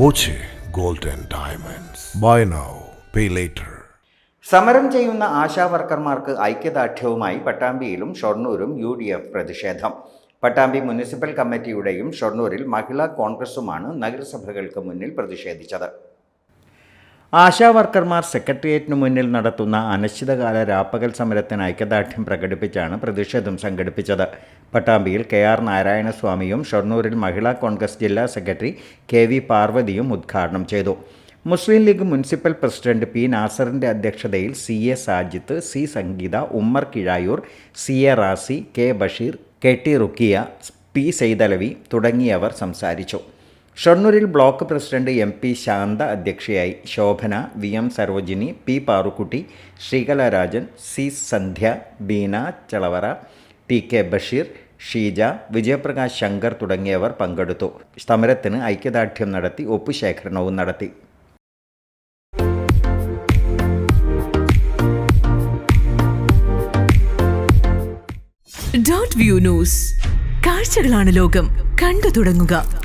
Boche golden diamonds buy now pay later സമരം ചെയ്യുന്ന ആശാ വർക്കർമാർക്ക് ഐക്യദാർഢ്യവുമായി പട്ടാമ്പിയിലും ഷൊർണൂരും യു ഡി എഫ് പ്രതിഷേധം. പട്ടാമ്പി മുനിസിപ്പൽ കമ്മിറ്റിയുടെയും ഷൊർണൂരിൽ മഹിളാ കോൺഗ്രസുമാണ് നഗരസഭകൾക്ക് മുന്നിൽ പ്രതിഷേധിച്ചത്. ആശാ വർക്കർമാർ സെക്രട്ടേറിയറ്റിന് മുന്നിൽ നടത്തുന്ന അനിശ്ചിതകാല രാപ്പകൽ സമരത്തിന് ഐക്യദാർഢ്യം പ്രകടിപ്പിച്ചാണ് പ്രതിഷേധം സംഘടിപ്പിച്ചത്. പട്ടാമ്പിയിൽ കെ ആർ നാരായണസ്വാമിയും ഷൊർണൂരിൽ മഹിളാ കോൺഗ്രസ് ജില്ലാ സെക്രട്ടറി കെ വി പാർവതിയും ഉദ്ഘാടനം ചെയ്തു. Muslim League municipal president P നാസറിന്റെ അധ്യക്ഷതയിൽ C A Sajith C Sangeetha Ummer Kizhayur C A Razi K Basheer K T Rukkiya P Saithalavi തുടങ്ങിയവർ സംസാരിച്ചു. ഷൊർണൂരിൽ block president M P Shantha അധ്യക്ഷയായി Shobhana V M Sarojini P Parukutty Sreekala Rajan C Sandhya Beena Chalavara T K Basheer Sheeja Vijayaprakash Shankar തുടങ്ങിയവർ പങ്കെടുത്തു. സമരത്തിന് ഐക്യദാർഢ്യം നടത്തി ഒപ്പുശേഖരണവും നടത്തി. Dot view news. കാഴ്ചകളാണ് ലോകം. കണ്ടു തുടങ്ങുക.